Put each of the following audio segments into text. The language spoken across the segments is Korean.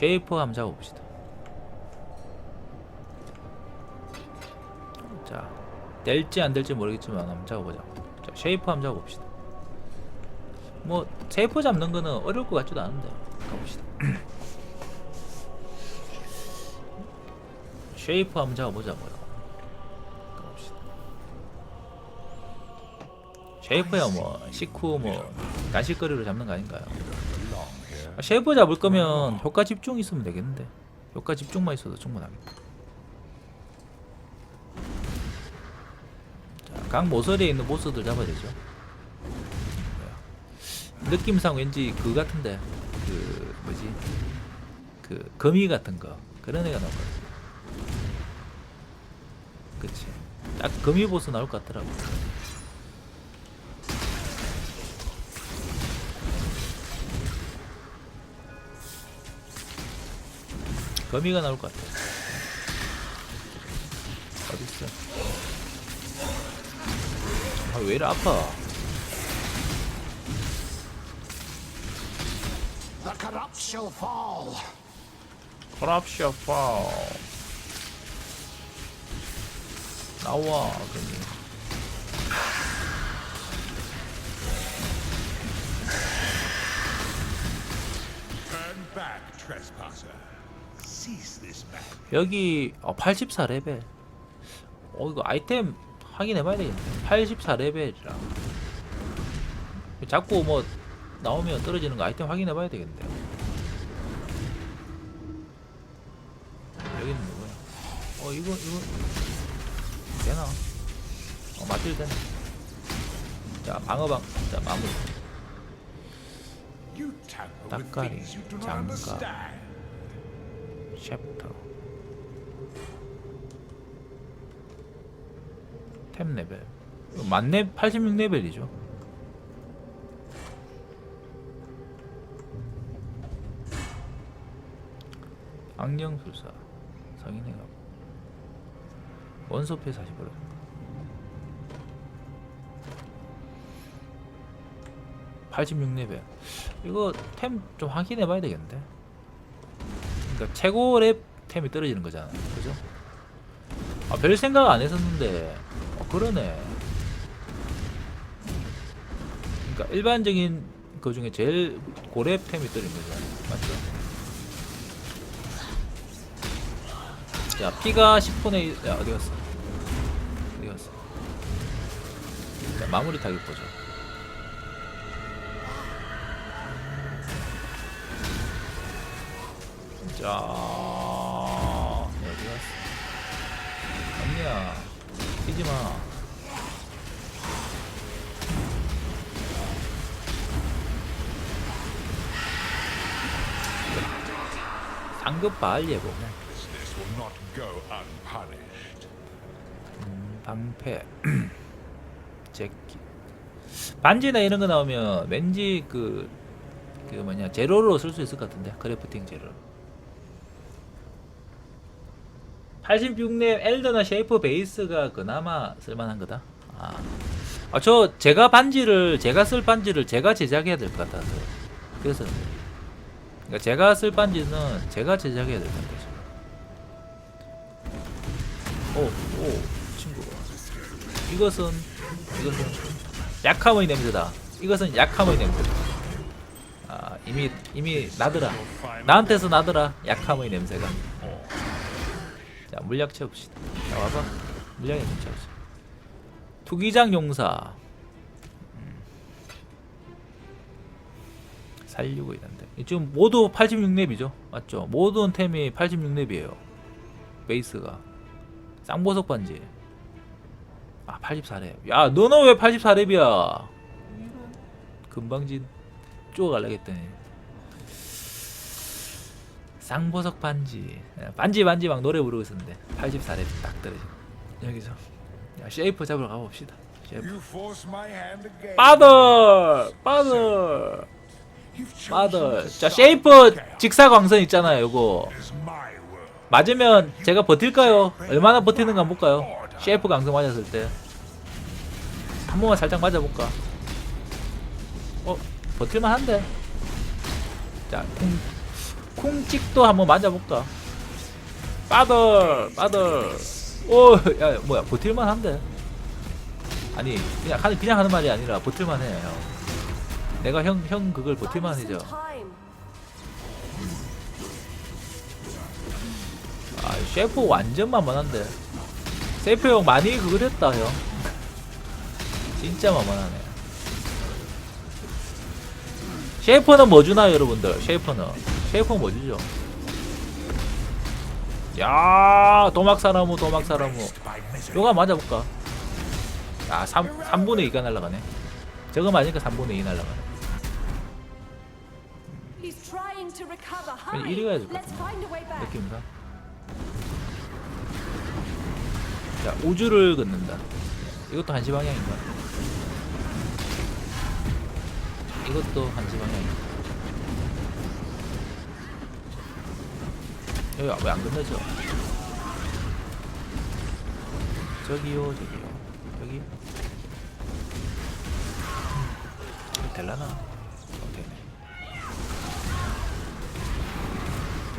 쉐이프 한번 잡아봅시다. 자, 될지 안 될지 모르겠지만 한번 잡아보자. 자, 쉐이프 한번 잡아봅시다. 뭐 쉐이프 잡는 거는 어려울 것 같지도 않은데 가봅시다. 쉐이프 한번 잡아보자고요. 가봅시다. 쉐이프야 뭐 식후 뭐 간식거리로 잡는 거 아닌가요? 아, 쉐이프 잡을 거면 효과 집중 있으면 되겠는데 효과 집중만 있어도 충분하겠다. 자, 각 모서리에 있는 보스들 잡아야 되죠. 뭐야. 느낌상 왠지 그 같은데 그 뭐지 그 거미 같은 거 그런 애가 나올 것 같아. 그치. 딱 거미 보스 나올 것 같더라고. 거미가 나올 것 같아. 어딨어? 아, 왜 이리 아파? The corrupt shall fall. corruption fall. 나와, 거미. Turn back, trespasser. 여기 어, 84레벨. 어 이거 아이템 확인해봐야 되겠네. 84레벨이라. 자꾸 뭐 나오면 떨어지는 거 아이템 확인해봐야 되겠는데. 여기는 누구야? 어 이거 이거 되나? 어 맞을 되네. 자 방어방 자 마무리. Not 장가. 챕터 템 레벨 만렙 86레벨이죠. 악령술사 성인의 가 원소패 40% (86레벨) 이거 템 좀 확인해 봐야 되겠는데 그러니까 최고 랩 템이 떨어지는 거잖아. 그죠? 아, 별 생각 안 했었는데. 어, 그러네. 그러니까 일반적인 그 중에 제일 고렙 템이 떨어진 거잖아. 맞죠? 야, 피가 10분의 1, 야, 어디 갔어? 어디 갔어? 자, 마무리 타격 보죠. 자, 어디 갔어? 언니야, 뛰지 마. 상급 not go unpunished. 방패, 제끼, 반지나 이런 거 나오면 왠지 그, 그 뭐냐 제로로 쓸 수 있을 것 같은데 크래프팅 제로. 86렙 엘더나 쉐이프 베이스가 그나마 쓸만한 거다. 아, 아, 저 제가 반지를 제가 쓸 반지를 제가 제작해야 될 것 같아서 그래서 그러니까 제가 쓸 반지는 제가 제작해야 될 것 같아서. 오, 오, 친구가. 이것은 이것은 약함의 냄새다. 이것은 약함의 냄새다. 아, 이미 이미 나더라. 나한테서 나더라. 약함의 냄새가. 자, 물약 채웁시다. 자, 와봐. 물약에 좀 채웁시다. 투기장 용사. 음. 살리고 있는데. 지금 모두 86렙이죠? 맞죠? 모든 템이 86렙이에요. 베이스가. 쌍보석 반지. 아, 84렙. 야, 너는 왜 84렙이야? 금방진 쪼가려겠더니. 쌍보석 반지. 야, 반지 반지 막 노래 부르고 있었는데 84렙 딱 떨어져. 여기서 야, 쉐이프 잡으러 가봅시다. 쉐이프. 빠들! 빠들! 빠들. 자, 쉐이프. 직사광선 있잖아요, 요거. 맞으면 제가 버틸까요? 얼마나 버티는가 볼까요? 쉐이프 강성 맞았을 때. 한 번만 살짝 맞아볼까? 어, 버틸만 한데? 자, 공, 쿵찍도 한번 맞아볼까? 빠들 빠들 오야 뭐야 버틸만 한데. 아니 그냥 하는 그냥 하는 말이 아니라 버틸만 해 형. 내가 형 형 그걸 버틸만 해죠. 아 셰프 완전 만만한데. 셰프 형 많이 그거 됐다 형. 진짜 만만하네. 셰프는 뭐 주나요 여러분들? 셰프는 셰프는 뭐 주죠 야 도막사나무 도막사나무. 요거 맞아볼까 아 3, 3분의 2가 날라가네 저거 맞으니까 3분의 2 날라가네 He's trying to recover. 아니, Hurry. 이리 가야 될것 back. 느낌상 자 우주를 긋는다 이것도 한시 방향인가 이것도 한시 방향인가 여기 왜 안 끝나죠 저기요 저기요 여기 음, 될라나 어, 되네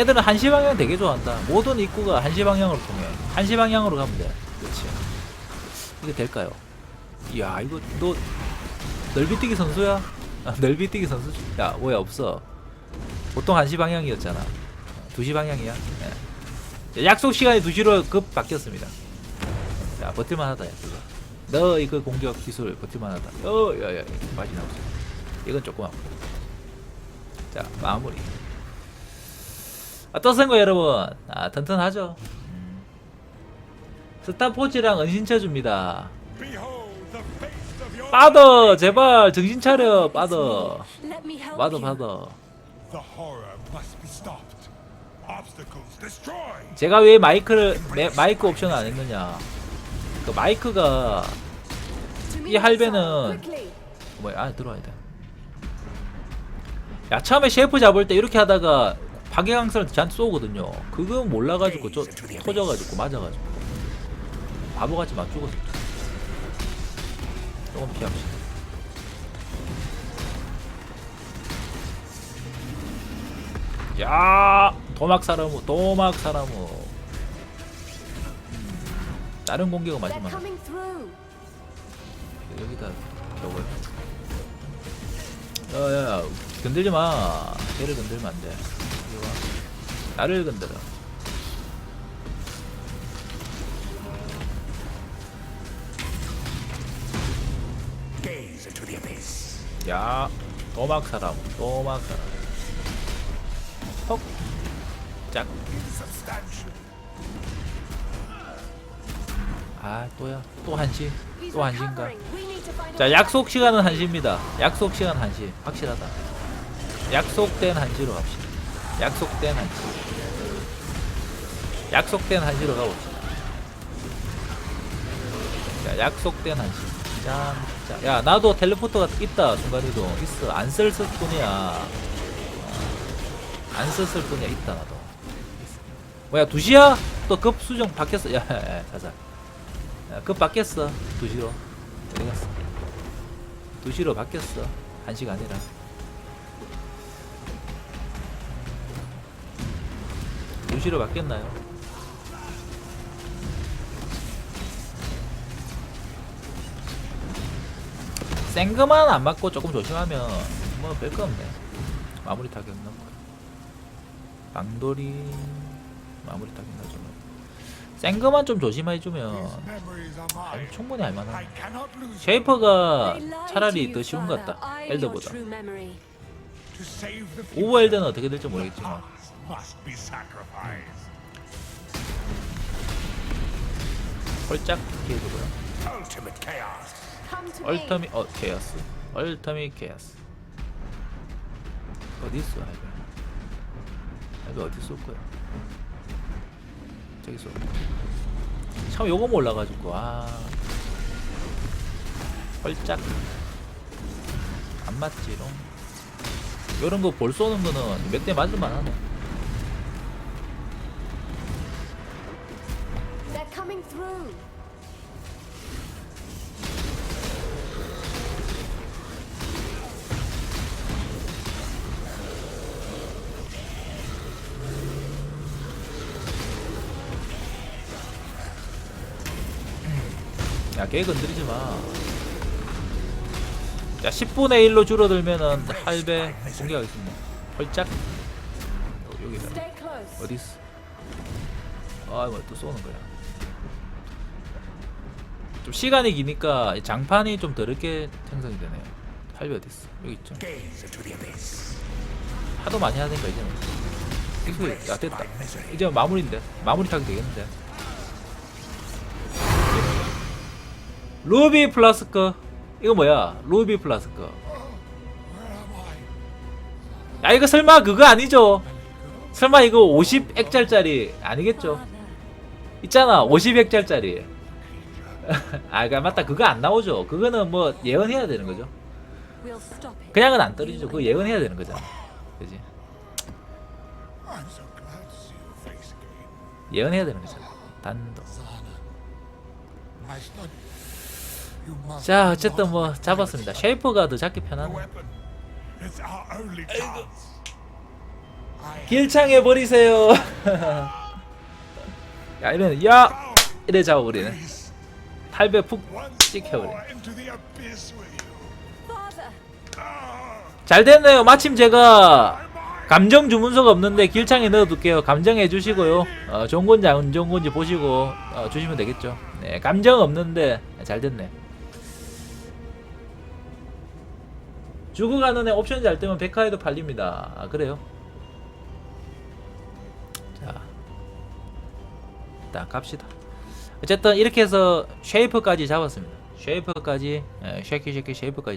얘들은 한시 방향 되게 좋아한다. 모든 입구가 한시 방향으로 통해. 한시 방향으로 가면 돼. 그렇지. 이게 될까요? 이야, 이거 너 넓이뛰기 선수야? 아, 넓이뛰기 선수? 야, 뭐야 없어. 보통 한시 방향이었잖아. 두시 방향이야. 네. 자, 약속 시간이 2시로 급 바뀌었습니다. 자, 버틸만 하다, 야, 그거. 너 이거 공격 기술 버틸만 하다. 어, 야, 야, 맛이 나오지. 이건 조금 아프다. 자, 마무리. 어떻습니까 여러분? 아 튼튼하죠. 음. 스타포즈랑 은신처 줍니다. 빠더 제발 정신 차려 빠더. Help 받 제가 왜 마이크를 매, 마이크 옵션을 안 했느냐? 그 마이크가 이 할배는. 뭐야? 아 들어와야 돼. 야 처음에 셰프 잡을 때 이렇게 하다가 파괴강사를 저한테 쏘거든요. 그거 몰라가지고 저 터져가지고 맞아가지고 바보같이 막 죽었어. 조금 피합시다. 야 도막 사람우 도막 사람우. 음, 다른 공격은 마지막. through. 여기다 저걸 야야야 건들지 마. 걔를 건들면 안돼. 나를 abyss. 야 도막 사람 도막 사람 Substantial. 아 또야. 또 한시? 또 한시인가? 자 약속 시간은 한시입니다. 약속 시간 한시. 확실하다. 약속된 한시로 갑시다. 약속된 한시. 약속된 한시로 가봅시다. 자 약속된 한시. 짠. 자, 야 나도 텔레포터가 있다 순간이동. 있어. 안 쓸 뿐이야. 어, 안 썼을 뿐이야. 있다 나도. 뭐야 2시야? 또 급 수정 바뀌었어. 야, 야, 야 자자. 야, 급 바뀌었어. 2시로. 어디 갔어. 2시로 바뀌었어. 1시가 아니라. 두시로 바뀌었나요? 생그만 안 맞고 조금 조심하면 뭐 별거 없네. 마무리 타격 넣고 방돌이 마무리 타격 넣어주고 생그만 좀 조심해주면 아니. 충분히 them. 쉐이퍼가 차라리 더 쉬운 것. 같다 엘더보다 future, 오버엘드는 어떻게 될지 모르겠지만. 홀짝 피해주고요. 얼터미 어 케어스 얼터미 케어스 어디 있어 할배 할배 어디 쏠 거야 저기 쏘. 참 요거 몰라가지고 아 헐짝 안 맞지롱 요런 거 볼 쏘는 거는 몇 대 맞을만 하네 They're coming through. 야, 걔 건드리지 마. 자, 10분의 1로 줄어들면은 할배 공개하겠습니다. 펄짝. 어, 여기다. 어디 있어? 아, 뭐또 쏘는 거야. 좀 시간이 기니까 장판이 좀 더럽게 생성이 되네요. 할배 어디 있어? 여기 있죠. 하도 많이 하니까 이제는. 이거 야 됐다. 이제 마무리인데 마무리 타기 되겠는데. 루비 플라스크 이거 뭐야? 루비 플라스크. 야 이거 설마 그거 아니죠? 설마 이거 50 액짜리 아니겠죠? 있잖아 50 액짜리. 아, 그 맞다 그거 안 나오죠. 그거는 뭐 예언해야 되는 거죠. 그냥은 안 떨어지죠. 그거 예언해야 되는 거잖아. 그지? 예언해야 되는 거잖아. 단독. 자 어쨌든 뭐 잡았습니다. 쉐이퍼가 더 잡기 편하네. 길창해 버리세요. 야 이러면 야 이래 잡아버리네. 팔배 푹 Ah, 잘 됐네요. 마침 제가 감정 주문서가 없는데 길창에 넣어둘게요. 감정해 주시고요. 어, 좋은 건지 안 좋은 건지 보시고 어, 주시면 되겠죠. 네, 감정 없는데 잘 됐네. 주고 가는 애 옵션 잘 뜨면 백화에도 팔립니다. 아 그래요? 자, 일단 갑시다. 어쨌든 이렇게 해서 쉐이퍼까지 잡았습니다. 쉐이퍼까지, 에, 쉐키 쉐키 쉐이퍼까지